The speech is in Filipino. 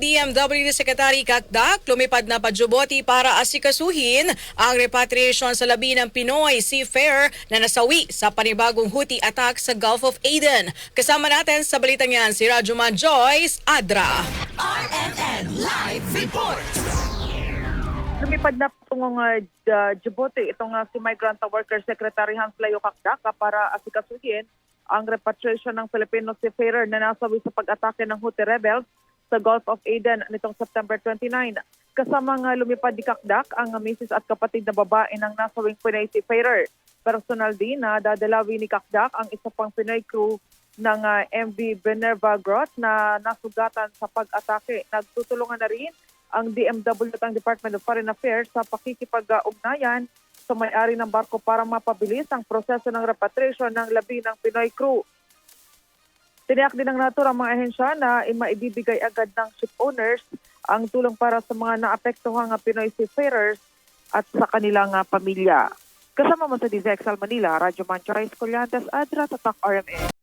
DMW Secretary Kakdak, lumipad na padyuboti para asikasuhin ang repatriation sa labi ng Pinoy seafarer na nasawi sa panibagong Houthi attack sa Gulf of Aden. Kasama natin sa balitang yan si Rajuman Joyce Adra. RMN Live Report. Lumipad na itong uh, D- Djibouti, itong uh, si Migrant Worker Secretary Hans Leo Kakdaka para asikasuhin ang repatriation ng Filipino seafarer na nasawi sa pag-atake ng Houthi rebels sa Gulf of Aden nitong September 29. Kasama nga lumipad di Kakdak ang misis at kapatid na babae ng nasawing Pinoy seafarer. Personal din na dadalawi ni Kakdak ang isa pang Pinoy crew ng uh, MV Benerva Grot na nasugatan sa pag-atake. Nagtutulungan na rin ang DMW at ang Department of Foreign Affairs sa pakikipag-ugnayan sa may-ari ng barko para mapabilis ang proseso ng repatriation ng labi ng Pinoy crew. Tiniyak din ng natura ang mga ahensya na maibibigay agad ng ship owners ang tulong para sa mga naapektuhang Pinoy seafarers at sa kanilang pamilya. Kasama mo sa DZXL Manila, Radyo Mancho Rice Colyantes, Adra, Tatak RMN.